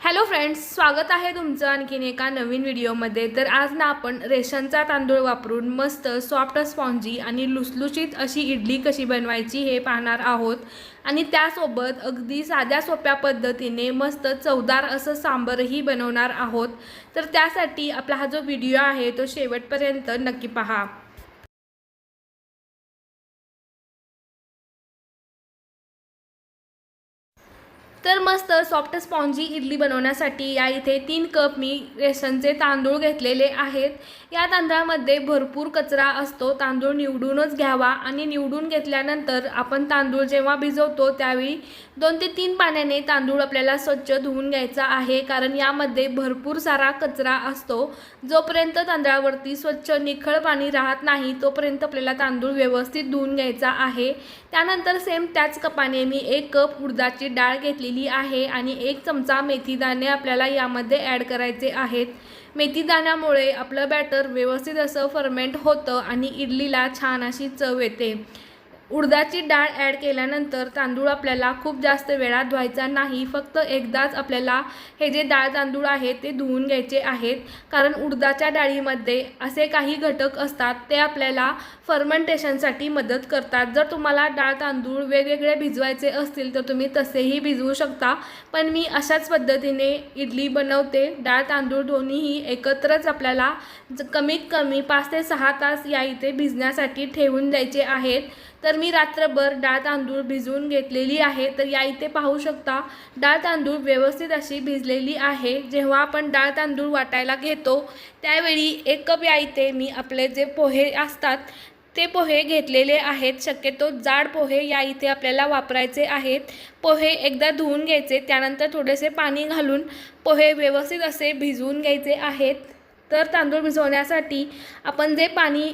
Hello friends स्वागत आहे तुमचं आणखीन एका नवीन व्हिडिओमध्ये. तर आज ना आपण रेशनचा तांदूळ वापरून मस्त सॉफ्ट स्पॉन्जी आणि लुसलुशीत अशी इडली कशी बनवायची हे पाहणार आहोत. आणि त्यासोबत अगदी साध्या सोप्या पद्धतीने मस्त चवदार असं सांबरही बनवणार आहोत. तर त्यासाठी आपला हा जो व्हिडिओ आहे तो शेवटपर्यंत नक्की पहा. तर मस्त सॉफ्ट स्पॉन्जी इडली बनवण्यासाठी या इथे तीन कप मी रेशनचे तांदूळ घेतलेले आहेत. या तांदळामध्ये भरपूर कचरा असतो. तांदूळ निवडूनच घ्यावा आणि निवडून घेतल्यानंतर आपण तांदूळ जेव्हा भिजवतो त्यावेळी दोन ते तीन पाण्याने तांदूळ आपल्याला स्वच्छ धुवून घ्यायचा आहे. कारण यामध्ये भरपूर सारा कचरा असतो. जोपर्यंत तांदळावरती स्वच्छ निखळ पाणी राहत नाही तोपर्यंत आपल्याला तांदूळ व्यवस्थित धुवून घ्यायचा आहे. त्यानंतर सेम त्याच कपाने मी एक कप उडदाची डाळ घेतलेली आहे आणि एक चमचा मेथीदाणे आपल्याला यामध्ये ॲड करायचे आहेत. मेथीदाण्यामुळे आपलं बॅटर व्यवस्थित असं फर्मेंट होतं आणि इडलीला छान अशी चव येते. उडदाची डाळ ॲड केल्यानंतर तांदूळ आपल्याला खूप जास्त वेळात धुवायचा नाही. फक्त एकदाच आपल्याला हे जे डाळ तांदूळ आहे ते धुवून घ्यायचे आहेत. कारण उडदाच्या डाळीमध्ये असे काही घटक असतात ते आपल्याला फर्मेंटेशनसाठी मदत करतात. जर तुम्हाला डाळ तांदूळ वेगवेगळे भिजवायचे असतील तर तुम्ही तसेही भिजवू शकता. पण मी अशाच पद्धतीने इडली बनवते. डाळ तांदूळ दोन्हीही एकत्रच आपल्याला ज- कमीत कमी पाच ते सहा तास या इथे भिजण्यासाठी ठेवून द्यायचे आहेत. तर मी रात्रभर डाळ तांदूळ भिजवून घेतलेली आहे. तर या इथे पाहू शकता डाळ तांदूळ व्यवस्थित अशी भिजलेली आहे. जेव्हा आपण डाळ तांदूळ वाटायला घेतो त्यावेळी एक कप या इथे मी आपले जे पोहे असतात ते पोहे घेतलेले आहेत. शक्यतो जाड पोहे या इथे आपल्याला वापरायचे आहेत. पोहे एकदा धुवून घ्यायचे त्यानंतर थोडेसे पाणी घालून पोहे व्यवस्थित असे भिजवून घ्यायचे आहेत. तर तांदूळ भिजवण्यासाठी आपण जे पाणी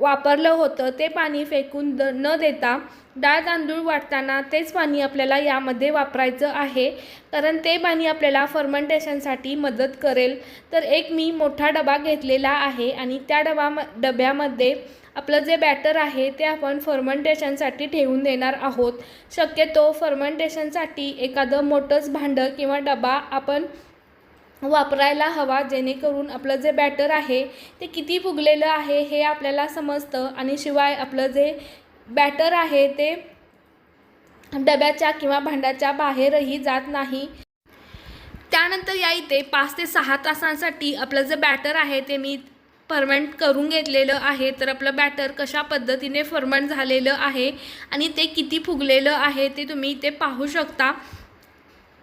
वापरलं होतं. ते पाणी फेकून द न देता डाळ तांदूळ वाटताना तेच पाणी आपल्याला यामध्ये वापरायचं आहे. कारण ते पाणी आपल्याला फर्मेंटेशनसाठी मदत करेल. तर एक मी मोठा डबा घेतलेला आहे आणि त्या डबा डब्यामध्ये आपलं जे बॅटर आहे ते आपण फर्मेंटेशनसाठी ठेवून देणार आहोत. शक्यतो फर्मेंटेशनसाठी एखादं मोठंच भांडं किंवा डबा आपण वापरायला हवा जेणेकरून आपलं जे बॅटर आहे ते किती फुगलेलं आहे हे आपल्याला समजतं. आणि शिवाय आपलं जे बॅटर आहे ते डब्याच्या किंवा भांड्याच्या बाहेरही जात नाही. त्यानंतर या इथे पाच ते सहा तासांसाठी आपलं जे बॅटर आहे ते मी फर्मेंट करून घेतलेलं आहे. तर आपलं बॅटर कशा पद्धतीने फर्मेंट झालेलं आहे आणि ते किती फुगलेलं आहे ते तुम्ही इथे पाहू शकता.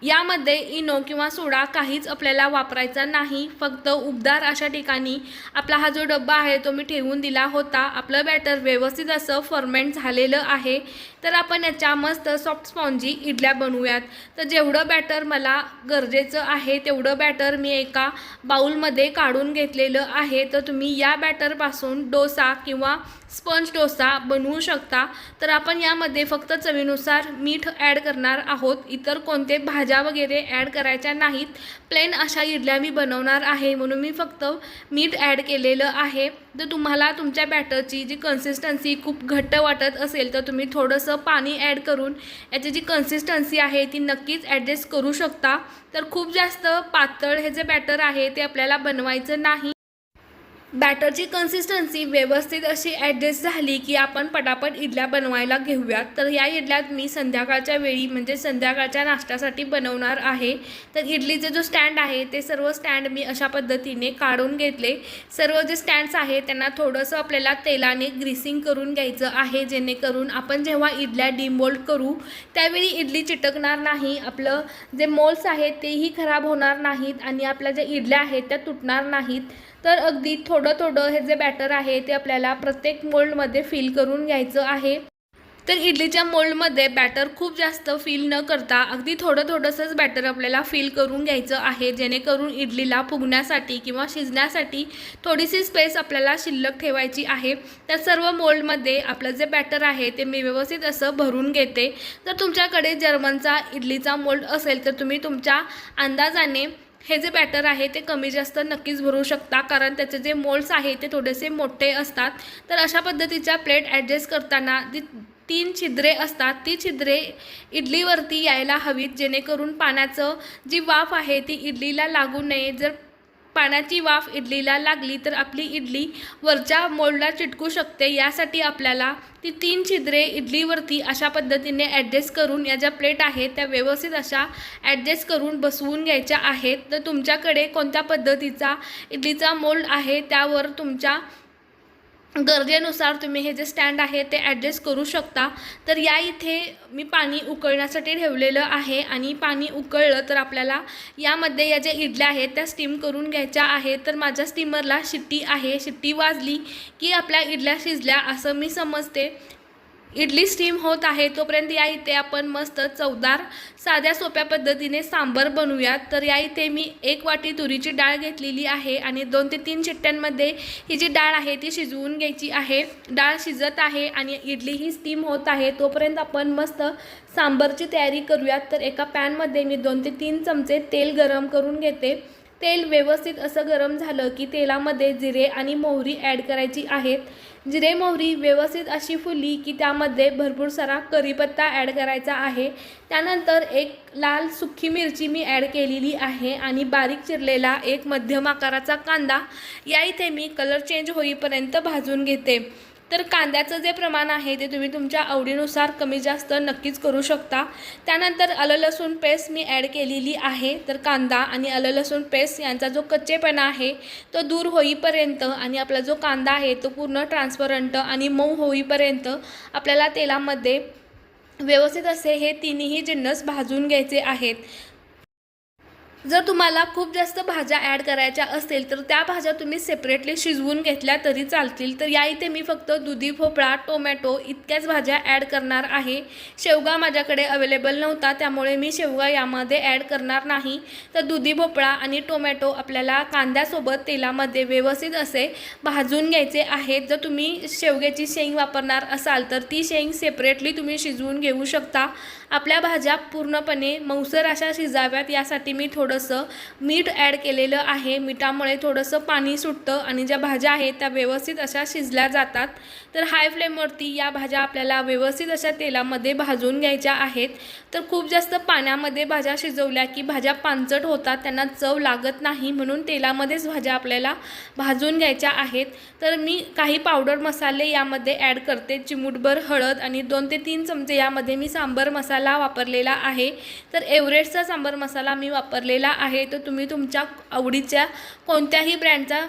यामध्ये इनो किंवा सोडा काहीच आपल्याला वापरायचा नाही. फक्त उबदार अशा ठिकाणी आपला हा जो डब्बा आहे तो मी ठेवून दिला होता. आपलं बॅटर व्यवस्थित असं फर्मेंट झालेलं आहे. तर आपण याच्या मस्त सॉफ्ट स्पॉन्जी इडल्या बनवूयात. तर जेवढं बॅटर मला गरजेचं आहे तेवढं बॅटर मी एका बाऊलमध्ये काढून घेतलेलं आहे. तर तुम्ही या बॅटरपासून डोसा किंवा स्पंज डोसा बनवू शकता. तर आपण यामध्ये फक्त चवीनुसार मीठ ॲड करणार आहोत. इतर कोणते भाज्या वगैरे ॲड करायच्या नाहीत. प्लेन अशा इडल्या मी बनवणार आहे. म्हणून मी फक्त मीठ ॲड केलेलं आहे. तर तुम्हाला तुमच्या बॅटरची जी कन्सिस्टन्सी खूप घट्ट वाटत असेल तर तुम्ही थोडंसं पाणी ॲड करून याची जी कन्सिस्टन्सी आहे ती नक्कीच ॲडजस्ट करू शकता. तर खूप जास्त पातळ हे जे बॅटर आहे ते आपल्याला बनवायचं नाही. बॅटरची कन्सिस्टन्सी व्यवस्थित अशी ॲडजस्ट झाली की आपण पटापट इडल्या बनवायला घेऊयात. तर या इडल्यात मी संध्याकाळच्या वेळी म्हणजे संध्याकाळच्या नाश्त्यासाठी बनवणार आहे. तर इडलीचे जो स्टँड आहे ते सर्व स्टँड मी अशा पद्धतीने काढून घेतले. सर्व जे स्टँड्स आहेत त्यांना थोडंसं आपल्याला तेलाने ग्रीसिंग करून घ्यायचं आहे जेणेकरून आपण जेव्हा इडल्या डिमोल्ड करू त्यावेळी इडली चिटकणार नाही. आपलं जे मोल्स आहेत तेही खराब होणार नाहीत आणि आपल्या ज्या इडल्या आहेत त्या तुटणार नाहीत. तर अगदी थोडं थोडं थोडं हे जे बॅटर आहे ते आपल्याला प्रत्येक मोल्डमध्ये फिल करून घ्यायचं आहे. तर इडलीच्या मोल्डमध्ये बॅटर खूप जास्त फिल न करता अगदी थोडं थोडंसंच बॅटर आपल्याला फिल करून घ्यायचं आहे. जेणेकरून इडलीला फुगण्यासाठी किंवा शिजण्यासाठी थोडीशी स्पेस आपल्याला शिल्लक ठेवायची आहे. त्या सर्व मोल्डमध्ये आपलं जे बॅटर आहे ते मी व्यवस्थित असं भरून घेते. जर तुमच्याकडे जर्मनचा इडलीचा मोल्ड असेल तर तुम्ही तुमच्या अंदाजाने हे जे बॅटर आहे ते कमी जास्त नक्कीच भरू शकता कारण त्याचे जे मोल्ड्स आहे ते थोडेसे मोठे असतात. तर अशा पद्धतीच्या प्लेट ॲडजस्ट करताना जी तीन छिद्रे असतात ती छिद्रे इडलीवरती यायला हवीत जेणेकरून पाण्याचं जी वाफ आहे ती इडलीला लागू नये. जर पाण्याची वाफ इडलीला लागली तर आपली इडली वरच्या मोल्डला चिटकू शकते. यासाठी आपल्याला ती तीन छिद्रे इडलीवरती अशा पद्धतीने ॲडजस्ट करून या ज्या प्लेट आहेत त्या व्यवस्थित अशा ॲडजस्ट करून बसवून घ्यायच्या आहेत. तर तुमच्याकडे कोणत्या पद्धतीचा इडलीचा मोल्ड आहे त्यावर तुमच्या गरजेनुसार तुम्ही हे जे स्टँड आहे ते ॲडजस्ट करू शकता. तर या इथे मी पाणी उकळण्यासाठी ठेवलेलं आहे आणि पाणी उकळलं तर आपल्याला यामध्ये या ज्या इडल्या आहेत त्या स्टीम करून घ्यायच्या आहेत. तर माझ्या स्टीमरला शिट्टी आहे. शिट्टी वाजली की आपल्या इडल्या शिजल्या असं मी समजते. इडली स्टीम होत आहे तोपर्यंत या इथे आपण मस्त चवदार साध्या सोप्या पद्धतीने सांबर बनवूयात. तर या इथे मी एक वाटी तुरीची डाळ घेतलेली आहे आणि दोन ते तीन चिट्ट्यांमध्ये ही जी डाळ आहे ती शिजवून घ्यायची आहे. डाळ शिजत आहे आणि इडली ही स्टीम होत आहे तोपर्यंत आपण मस्त सांबरची तयारी करूयात. तर एका पॅनमध्ये मी दोन ते तीन चमचे तेल गरम करून घेते. तेल व्यवस्थित असं गरम झालं की तेलामध्ये जिरे आणि मोहरी ॲड करायची आहेत. जिरे मोहरी व्यवस्थित अशी फुली की त्यामध्ये भरपूर सारा करीपत्ता ॲड करायचा आहे. त्यानंतर एक लाल सुखी मिरची मी ॲड केलेली आहे आणि बारीक चिरलेला एक मध्यम आकाराचा कांदा. या इथे मी कलर चेंज होईपर्यंत भाजून घेते. तर कांद्याचं जे प्रमाण आहे ते तुम्ही तुमच्या आवडीनुसार कमी जास्त नक्कीच करू शकता. त्यानंतर आलं लसूण पेस्ट मी ॲड केलेली आहे. तर कांदा आणि आलं लसूण पेस्ट यांचा जो कच्चेपणा आहे तो दूर होईपर्यंत आणि आपला जो कांदा आहे तो पूर्ण ट्रान्सपरंट आणि मऊ होईपर्यंत आपल्याला तेलामध्ये व्यवस्थित असे हे तिन्ही जिन्नस भाजून घ्यायचे आहेत. जर तुम्हाला खूप जास्त भाज्या ॲड करायच्या असतील तर त्या भाज्या तुम्ही सेपरेटली शिजवून घेतल्या तरी चालतील. तर या इथे मी फक्त दुधी भोपळा टोमॅटो इतक्याच भाज्या ॲड करणार आहे. शेवगा माझ्याकडे अवेलेबल नव्हता त्यामुळे मी शेवगा यामध्ये ॲड करणार नाही. तर दुधी भोपळा आणि टोमॅटो आपल्याला कांद्यासोबत तेलामध्ये व्यवस्थित असे भाजून घ्यायचे आहेत. जर तुम्ही शेवग्याची शेंग वापरणार असाल तर ती शेंग सेपरेटली तुम्ही शिजवून घेऊ शकता. आपल्या भाज्या पूर्णपणे मऊसर अशा शिजाव्यात यासाठी मी थोडं थोडंसं मीठ ॲड केलेलं आहे. मिठामुळे थोडंसं पाणी सुटतं आणि ज्या भाज्या आहेत त्या व्यवस्थित अशा शिजल्या जातात. तर हाय फ्लेमवरती या भाज्या आपल्याला व्यवस्थित अशा तेलामध्ये भाजून घ्यायच्या आहेत. तर खूप जास्त पाण्यामध्ये भाज्या शिजवल्या की भाज्या पांचट होतात त्यांना चव लागत नाही म्हणून तेलामध्येच भाज्या आपल्याला भाजून घ्यायच्या आहेत. तर मी काही पावडर मसाले यामध्ये ॲड करते. चिमूटभर हळद आणि दोन ते तीन चमचे यामध्ये मी सांबर मसाला वापरलेला आहे. तर एव्हरेस्टचा सांबर मसाला मी वापरलेला आहे तर तुम्ही तुमच्या आवडीच्या कोणत्याही ब्रँडचा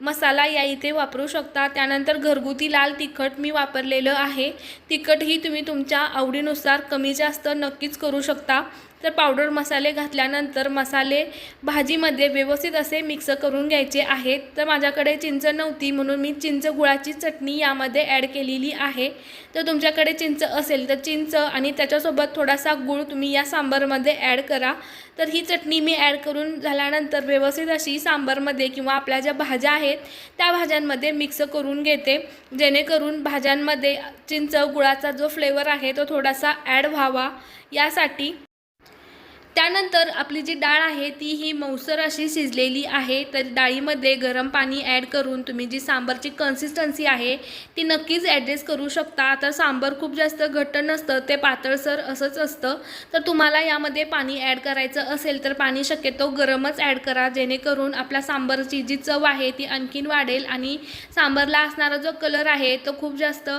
मसाला या इथे वापरू शकता. त्यानंतर घरगुती लाल तिखट मी वापरलेलं आहे. तिखटही तुम्ही तुमच्या आवडीनुसार कमी जास्त नक्कीच करू शकता. तर पावडर मसाले घातल्यानंतर मसाले भाजीमध्ये व्यवस्थित असे मिक्स करून घ्यायचे आहेत. तर माझ्याकडे चिंच नव्हती म्हणून मी चिंच गुळाची चटणी यामध्ये ॲड केलेली आहे. तर तुमच्याकडे चिंच असेल तर चिंच आणि त्याच्यासोबत थोडासा गूळ तुम्ही या सांबारमध्ये ॲड करा. तर ही चटणी मी ॲड करून झाल्यानंतर व्यवस्थित अशी सांबारमध्ये किंवा आपल्या ज्या भाज्या आहेत त्या भाज्यांमध्ये मिक्स करून घेते. जेणेकरून भाज्यांमध्ये चिंच गुळाचा जो फ्लेवर आहे तो थोडासा ॲड व्हावा. यासाठी त्यानंतर आपली जी डाळ आहे ती ही मौसर अशी शिजलेली आहे. तर डाळीमध्ये गरम पाणी ॲड करून तुम्ही जी सांबारची कन्सिस्टन्सी आहे ती नक्कीच ॲडजस्ट करू शकता. आता सांबार खूप जास्त घट्ट नसतं ते पातळसर असंच असतं. तर तुम्हाला यामध्ये पाणी ॲड करायचं असेल तर पाणी शक्यतो गरमच ॲड करा. जेणेकरून आपल्या सांबारची जी चव आहे ती आणखीन वाढेल. आणि सांबारला असणारा जो कलर आहे तो खूप जास्त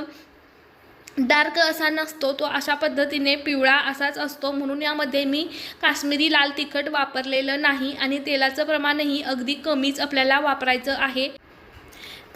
डार्क असा नसतो तो अशा पद्धतीने पिवळा असाच असतो. म्हणून यामध्ये मी काश्मीरी लाल तिखट वापरलेलं नाही आणि तेलाचं प्रमाणही अगदी कमीच आपल्याला वापरायचं आहे.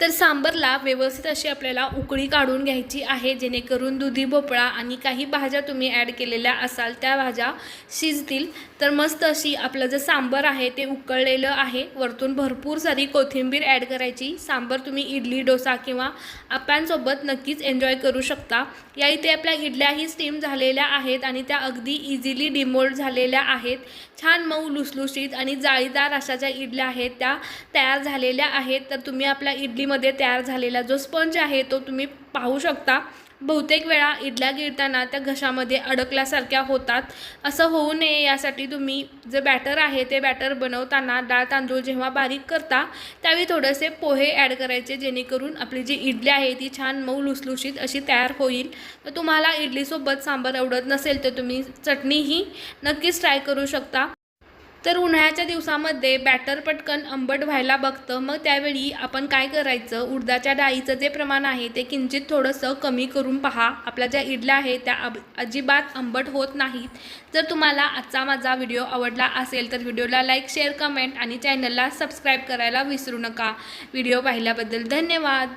तर सांबरला व्यवस्थित अशी आपल्याला उकळी काढून घ्यायची आहे जेणेकरून दुधी भोपळा आणि काही भाज्या तुम्ही ॲड केलेल्या असाल त्या भाज्या शिजतील. तर मस्त अशी आपलं जे सांबर आहे ते उकळलेलं आहे. वरतून भरपूर सारी कोथिंबीर ॲड करायची. सांबर तुम्ही इडली डोसा किंवा आप्यांसोबत नक्कीच एन्जॉय करू शकता. या इथे आपल्या इडल्याही स्टीम झालेल्या आहेत आणि त्या अगदी इझिली डिमोल्ड झालेल्या आहेत. छान मऊ लुसलुशीत आणि जाळीदार अशा ज्या इडल्या आहेत त्या तयार झालेल्या आहेत. तर तुम्ही आपल्या इडली इडलीमध्ये तयार झालेला जो स्पंज आहे तो तुम्ही पाहू शकता. बहुतेक वेळा इडल्या गिळताना त्या घशामध्ये अडकल्यासारख्या होतात. असं होऊ नये यासाठी तुम्ही जे बॅटर आहे ते बॅटर बनवताना डाळ तांदूळ जेव्हा बारीक करता त्यावेळी थोडेसे पोहे ॲड करायचे जेणेकरून आपली जी इडली आहे ती छान मऊ लुसलुशीत अशी तयार होईल. तर तुम्हाला इडलीसोबत सांबार आवडत नसेल तर तुम्ही चटणीही नक्कीच ट्राय करू शकता. तर उन्हाळ्याच्या दिवसामध्ये बॅटर पटकन आंबट व्हायला बघतं. मग त्यावेळी आपण काय करायचं? उडदाच्या डाळीचं जे प्रमाण आहे ते किंचित थोडंसं कमी करून पहा. आपल्या ज्या इडल्या आहेत त्या अब अजिबात आंबट होत नाहीत. जर तुम्हाला आजचा माझा व्हिडिओ आवडला असेल तर व्हिडिओला लाईक शेअर कमेंट आणि चॅनलला सबस्क्राईब करायला विसरू नका. व्हिडिओ पाहिल्याबद्दल धन्यवाद.